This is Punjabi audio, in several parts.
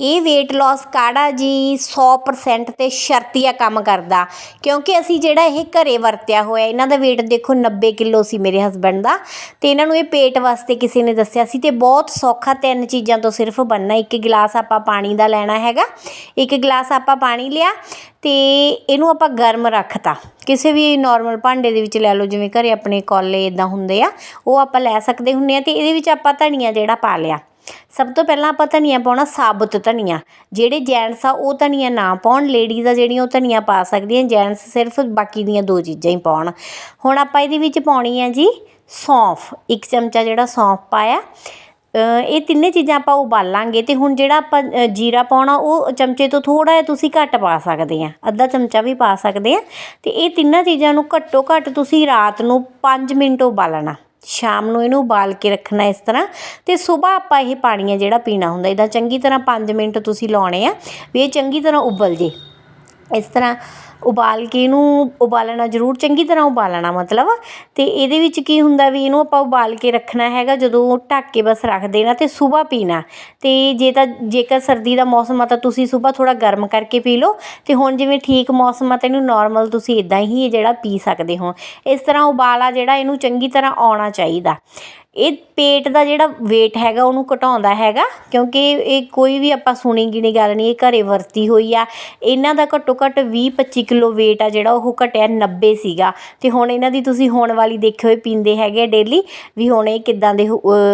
ਇਹ weight loss ਕਾੜਾ ਜੀ? 100% ਤੇ ਸ਼ਰਤੀਆ ਕੰਮ ਕਰਦਾ। ਕਿਉਂਕਿ ਅਸੀਂ ਜਿਹੜਾ ਇਹ ਘਰੇ ਵਰਤਿਆ ਹੋਇਆ, ਇਹਨਾਂ ਦਾ weight ਦੇਖੋ 90 ਕਿਲੋ ਸੀ ਮੇਰੇ ਹਸਬੰਡ ਦਾ। ਤੇ ਇਹਨਾਂ ਨੂੰ ਇਹ ਪੇਟ ਵਾਸਤੇ ਕਿਸੇ ਨੇ ਦੱਸਿਆ ਸੀ ਤੇ ਬਹੁਤ ਸੌਖਾ ਤਿੰਨ ਚੀਜ਼ਾਂ ਤੋਂ ਸਿਰਫ ਬਣਨਾ। ਇੱਕ ਗਿਲਾਸ ਆਪਾਂ ਪਾਣੀ ਦਾ ਲੈਣਾ ਹੈਗਾ, ਇੱਕ ਗਿਲਾਸ ਆਪਾਂ ਪਾਣੀ ਲਿਆ ਤੇ ਇਹਨੂੰ ਆਪਾਂ ਗਰਮ ਰੱਖਤਾ। ਕਿਸੇ ਵੀ ਨਾਰਮਲ ਭਾਂਡੇ ਦੇ ਵਿੱਚ ਲੈ ਲਓ, ਜਿਵੇਂ ਘਰੇ ਆਪਣੇ ਕੋਲੇ ਇਦਾਂ ਹੁੰਦੇ ਆ, ਉਹ ਆਪਾਂ ਲੈ ਸਕਦੇ ਹੁੰਨੇ ਆ ਤੇ ਇਹਦੇ ਵਿੱਚ ਆਪਾਂ ਧਨੀਆ ਜਿਹੜਾ ਪਾ ਲਿਆ। ਸਭ ਤੋਂ ਪਹਿਲਾਂ ਆਪਾਂ ਧਨੀਆ ਪਾਉਣਾ ਸਾਬਤ ਧਨੀਆ। ਜਿਹੜੇ ਜੈਂਟਸ ਆ, ਉਹ ਧਨੀਆ ਨਾ ਪਾਉਣ। ਲੇਡੀਜ਼ ਆ, ਜਿਹੜੀਆਂ ਉਹ ਧਨੀਆ ਪਾ ਸਕਦੀਆਂ। ਜੈਂਟਸ ਸਿਰਫ ਬਾਕੀ ਦੀਆਂ ਦੋ ਚੀਜ਼ਾਂ ਹੀ ਪਾਉਣ। ਹੁਣ ਆਪਾਂ ਇਹਦੇ ਵਿੱਚ ਪਾਉਣੀ ਆ ਜੀ ਸੌਂਫ। ਇੱਕ ਚਮਚਾ ਜਿਹੜਾ ਸੌਂਫ ਪਾਇਆ। ਇਹ ਤਿੰਨੇ ਚੀਜ਼ਾਂ ਆਪਾਂ ਉਬਾਲਾਂਗੇ ਤੇ ਹੁਣ ਜਿਹੜਾ ਆਪਾਂ ਜੀਰਾ ਪਾਉਣਾ, ਉਹ ਚਮਚੇ ਤੋਂ ਥੋੜਾ ਜਿਹਾ ਤੁਸੀਂ ਘੱਟ ਪਾ ਸਕਦੇ ਆ। ਅੱਧਾ ਚਮਚਾ ਵੀ ਪਾ ਸਕਦੇ ਆ। ਤੇ ਇਹ ਤਿੰਨਾਂ ਚੀਜ਼ਾਂ ਨੂੰ ਘੱਟੋ ਘੱਟ ਤੁਸੀਂ ਰਾਤ ਨੂੰ 5 ਮਿੰਟ ਉਬਾਲਣਾ। ਸ਼ਾਮ ਨੂੰ ਇਹਨੂੰ ਉਬਾਲ ਕੇ ਰੱਖਣਾ ਇਸ ਤਰ੍ਹਾਂ ਤੇ ਸਵੇਰ ਆਪਾਂ ਇਹ ਪਾਣੀ ਆ ਜਿਹੜਾ ਪੀਣਾ ਹੁੰਦਾ ਇਹਦਾ ਚੰਗੀ ਤਰ੍ਹਾਂ 5 ਮਿੰਟ ਤੁਸੀਂ ਲਾਉਣੇ ਆ ਵੀ ਇਹ ਚੰਗੀ ਤਰ੍ਹਾਂ ਉਬਲ ਜੇ। ਇਸ ਤਰ੍ਹਾਂ ਉਬਾਲ ਕੇ ਇਹਨੂੰ ਉਬਾਲਣਾ ਜ਼ਰੂਰ, ਚੰਗੀ ਤਰ੍ਹਾਂ ਉਬਾਲਣਾ ਮਤਲਬ। ਅਤੇ ਇਹਦੇ ਵਿੱਚ ਕੀ ਹੁੰਦਾ ਵੀ ਇਹਨੂੰ ਆਪਾਂ ਉਬਾਲ ਕੇ ਰੱਖਣਾ ਹੈਗਾ, ਜਦੋਂ ਢੱਕ ਕੇ ਬਸ ਰੱਖ ਦੇਣਾ ਤੇ ਸਵੇਰ ਪੀਣਾ। ਅਤੇ ਜੇ ਤਾਂ, ਜੇਕਰ ਸਰਦੀ ਦਾ ਮੌਸਮ ਆ ਤਾਂ ਤੁਸੀਂ ਸਵੇਰ ਥੋੜ੍ਹਾ ਗਰਮ ਕਰਕੇ ਪੀ ਲਓ। ਅਤੇ ਹੁਣ ਜਿਵੇਂ ਠੀਕ ਮੌਸਮ ਆ ਤਾਂ ਇਹਨੂੰ ਨੋਰਮਲ ਤੁਸੀਂ ਇੱਦਾਂ ਹੀ ਇਹ ਜਿਹੜਾ ਪੀ ਸਕਦੇ ਹੋ। ਇਸ ਤਰ੍ਹਾਂ ਉਬਾਲਾ ਜਿਹੜਾ ਇਹਨੂੰ ਚੰਗੀ ਤਰ੍ਹਾਂ ਆਉਣਾ ਚਾਹੀਦਾ। ਇਹ ਪੇਟ ਦਾ ਜਿਹੜਾ ਵੇਟ ਹੈਗਾ ਉਹਨੂੰ ਘਟਾਉਂਦਾ ਹੈਗਾ, ਕਿਉਂਕਿ ਇਹ ਕੋਈ ਵੀ ਆਪਾਂ ਸੁਣੀ ਗਿਣੀ ਗੱਲ ਨਹੀਂ ਇਹ ਘਰ ਵਰਤੀ ਹੋਈ ਆ। ਇਹਨਾਂ ਦਾ ਘੱਟੋ ਘੱਟ ਵੀਹ ਪੱਚੀ ਕਿਲੋ ਵੇਟ ਆ ਜਿਹੜਾ ਉਹ ਘਟਿਆ 90 ਸੀਗਾ। ਅਤੇ ਹੁਣ ਇਹਨਾਂ ਦੀ ਤੁਸੀਂ ਹੋਣ ਵਾਲੀ ਦੇਖਿਓ, ਇਹ ਪੀਂਦੇ ਹੈਗੇ ਡੇਲੀ ਵੀ ਹੁਣ ਇਹ ਕਿੱਦਾਂ ਦੇ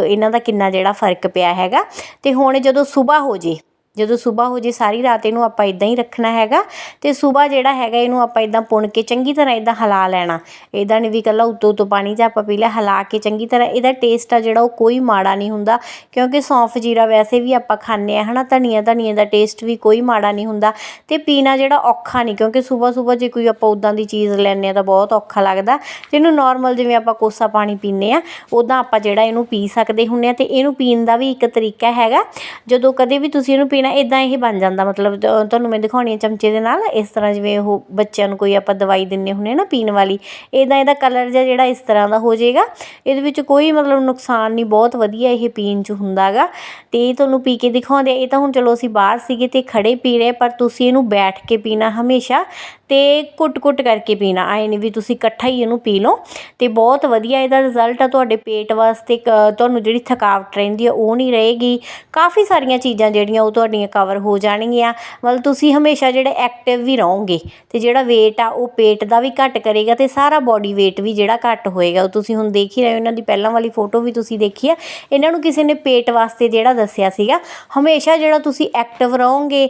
ਇਹਨਾਂ ਦਾ ਕਿੰਨਾ ਜਿਹੜਾ ਫ਼ਰਕ ਪਿਆ ਹੈਗਾ। ਅਤੇ ਹੁਣ ਜਦੋਂ ਸਵੇਰ ਹੋ ਜੇ ਜਦੋਂ ਸਵੇਰ ਹੋ ਜੇ, ਸਾਰੀ ਰਾਤ ਇਹਨੂੰ ਆਪਾਂ ਇਦਾਂ ਹੀ ਰੱਖਣਾ ਹੈਗਾ ਤੇ ਸਵੇਰ ਜਿਹੜਾ ਹੈਗਾ ਇਹਨੂੰ ਆਪਾਂ ਇਦਾਂ ਪੁਣ ਕੇ ਚੰਗੀ ਤਰ੍ਹਾਂ ਇਦਾਂ ਹਿਲਾ ਲੈਣਾ। ਇਹਦਾ ਨਹੀਂ ਵੀ ਇਕੱਲਾ ਉੱਤੋਂ ਉੱਤੋਂ ਪਾਣੀ 'ਚ ਆਪਾਂ ਪੀ ਲਿਆ, ਹਿਲਾ ਕੇ ਚੰਗੀ ਤਰ੍ਹਾਂ ਇਹਦਾ ਟੇਸਟ ਆ ਜਿਹੜਾ ਉਹ ਕੋਈ ਮਾੜਾ ਨਹੀਂ ਹੁੰਦਾ, ਕਿਉਂਕਿ ਸੌਂਫ ਜੀਰਾ ਵੈਸੇ ਵੀ ਆਪਾਂ ਖਾਂਦੇ ਆ ਹਨਾ, ਧਨੀਆ, ਧਨੀਏ ਦਾ ਟੇਸਟ ਵੀ ਕੋਈ ਮਾੜਾ ਨਹੀਂ ਹੁੰਦਾ ਤੇ ਪੀਣਾ ਜਿਹੜਾ ਔਖਾ ਨਹੀਂ, ਕਿਉਂਕਿ ਸਵੇਰ ਸਵੇਰ ਜੇ ਕੋਈ ਆਪਾਂ ਉਦਾਂ ਦੀ ਚੀਜ਼ ਲੈਂਦੇ ਆ ਤਾਂ ਬਹੁਤ ਔਖਾ ਲੱਗਦਾ। ਤੇ ਇਹਨੂੰ ਨਾਰਮਲ ਜਿਵੇਂ ਆਪਾਂ ਕੋਸਾ ਪਾਣੀ ਪੀਂਦੇ ਆ ਉਦਾਂ ਆਪਾਂ ਜਿਹੜਾ ਇਹਨੂੰ ਪੀ ਸਕਦੇ ਹੁੰਨੇ ਆ ਤੇ ਇਹਨੂੰ ਪੀਣ ਦਾ ਵੀ ਇੱਕ ਤਰੀਕਾ ਹੈਗਾ। ਜਦੋਂ ਕਦੇ ਵੀ ਤੁਸੀਂ ਇਹਨੂੰ ਪੀਣਾ ਇਦਾਂ ਇਹ ਬਣ ਜਾਂਦਾ, ਮਤਲਬ ਤੁਹਾਨੂੰ ਮੈਂ ਦਿਖਾਉਣੀ ਆ ਚਮਚੇ ਦੇ ਨਾਲ, ਇਸ ਤਰ੍ਹਾਂ ਜਿਵੇਂ ਉਹ ਬੱਚਿਆਂ ਨੂੰ ਕੋਈ ਆਪਾਂ ਦਵਾਈ ਦਿੰਨੇ ਹੁੰਨੇ ਆ ਨਾ ਪੀਣ ਵਾਲੀ ਇਦਾਂ ਇਹਦਾ ਕਲਰ ਜਿਹਾ ਜਿਹੜਾ ਇਸ ਤਰ੍ਹਾਂ ਦਾ ਹੋ ਜਾਏਗਾ। ਇਹਦੇ ਵਿੱਚ ਕੋਈ ਮਤਲਬ ਨੁਕਸਾਨ ਨਹੀਂ, ਬਹੁਤ ਵਧੀਆ ਇਹ ਪੀਣ ਚ ਹੁੰਦਾਗਾ। ਤੇ ਇਹ ਤੁਹਾਨੂੰ ਪੀ ਕੇ ਦਿਖਾਉਂਦੇ ਇਹ ਤਾਂ ਹੁਣ ਚਲੋ ਅਸੀਂ ਬਾਹਰ ਸੀਗੇ ਤੇ ਖੜੇ ਪੀ ਰਹੇ ਪਰ ਤੁਸੀਂ ਇਹਨੂੰ ਬੈਠ ਕੇ ਪੀਣਾ ਹਮੇਸ਼ਾ ਤੇ ਕੁੱਟ-ਕੁੱਟ ਕਰਕੇ ਪੀਣਾ, ਆਏ ਨਹੀਂ ਵੀ ਤੁਸੀਂ ਇਕੱਠਾ ਹੀ ਇਹਨੂੰ ਪੀ ਲਓ। ਤੇ ਬਹੁਤ ਵਧੀਆ ਇਹਦਾ ਰਿਜ਼ਲਟ ਆ, ਤੁਹਾਡੇ ਪੇਟ ਵਾਸਤੇ ਕ- ਤੁਹਾਨੂੰ ਜਿਹੜੀ ਥਕਾਵਟ ਰਹਿੰਦੀ ਆ, ਉਹ ਨਹੀਂ ਰਹੇਗੀ। ਕਾਫੀ ਸਾਰੀਆਂ ਚੀਜ਼ਾਂ ਜਿਹੜੀਆਂ ਉਹ ਤੁਹਾਡੀਆਂ ਕਵਰ ਹੋ ਜਾਣਗੀਆਂ। ਮਤਲਬ ਤੁਸੀਂ ਹਮੇਸ਼ਾ ਜਿਹੜੇ ਐਕਟਿਵ ਵੀ ਰਹੋਗੇ ਅਤੇ ਜਿਹੜਾ ਵੇਟ ਆ ਉਹ ਪੇਟ ਦਾ ਵੀ ਘੱਟ ਕਰੇਗਾ ਅਤੇ ਸਾਰਾ ਬੋਡੀ ਵੇਟ ਵੀ ਜਿਹੜਾ ਘੱਟ ਹੋਏਗਾ। ਉਹ ਤੁਸੀਂ ਹੁਣ ਦੇਖ ਹੀ ਰਹੇ ਹੋ, ਇਹਨਾਂ ਦੀ ਪਹਿਲਾਂ ਵਾਲੀ ਫੋਟੋ ਵੀ ਤੁਸੀਂ ਦੇਖੀ ਆ। ਇਹਨਾਂ ਨੂੰ ਕਿਸੇ ਨੇ ਪੇਟ ਵਾਸਤੇ ਜਿਹੜਾ ਦੱਸਿਆ ਸੀਗਾ, ਹਮੇਸ਼ਾ ਜਿਹੜਾ ਤੁਸੀਂ ਐਕਟਿਵ ਰਹੋਗੇ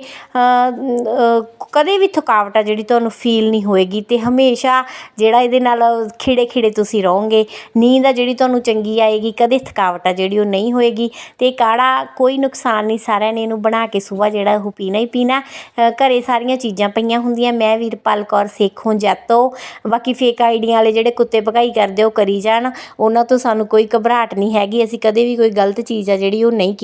ਕਦੇ ਵੀ ਥਕਾਵਟ ਆ ਜਿਹੜੀ ਤੁਹਾਨੂੰ ਫੀਲ ਨਹੀਂ ਹੋਏਗੀ ਤੇ ਹਮੇਸ਼ਾ ਜਿਹੜਾ ਇਹਦੇ ਨਾਲ ਖਿੜੇ ਖਿੜੇ ਤੁਸੀਂ ਰਹੋਗੇ। ਨੀਂਦ ਆ ਜਿਹੜੀ ਤੁਹਾਨੂੰ ਚੰਗੀ ਆਏਗੀ, ਕਦੇ ਥਕਾਵਟ ਆ ਜਿਹੜੀ ਉਹ ਨਹੀਂ ਹੋਏਗੀ ਤੇ ਕਾੜਾ ਕੋਈ ਨੁਕਸਾਨ ਨਹੀਂ, ਸਾਰਿਆਂ ਨੇ ਇਹਨੂੰ ਬਣਾ ਕੇ ਸਵੇਰ ਜਿਹੜਾ ਉਹ ਪੀਣਾ ਹੀ ਪੀਣਾ। ਅ, ਘਰੇ ਸਾਰੀਆਂ ਚੀਜ਼ਾਂ ਪਈਆਂ ਹੁੰਦੀਆਂ। ਮੈਂ ਵੀਰਪਾਲ ਕੌਰ ਸੇਖੋਂ ਜੈਤੋ ਬਾਕੀ ਫੇਕ ਆਈਡੀਆਂ ਵਾਲੇ ਜਿਹੜੇ ਕੁੱਤੇ ਭਗਾਈ ਕਰਦੇ ਉਹ ਕਰੀ ਜਾਣ। ਉਹਨਾਂ ਤੋਂ ਸਾਨੂੰ ਕੋਈ ਘਬਰਾਹਟ ਨਹੀਂ ਹੈਗੀ। ਅਸੀਂ ਕਦੇ ਵੀ ਕੋਈ ਗਲਤ ਚੀਜ਼ ਆ ਜਿਹੜੀ ਉਹ ਨਹੀਂ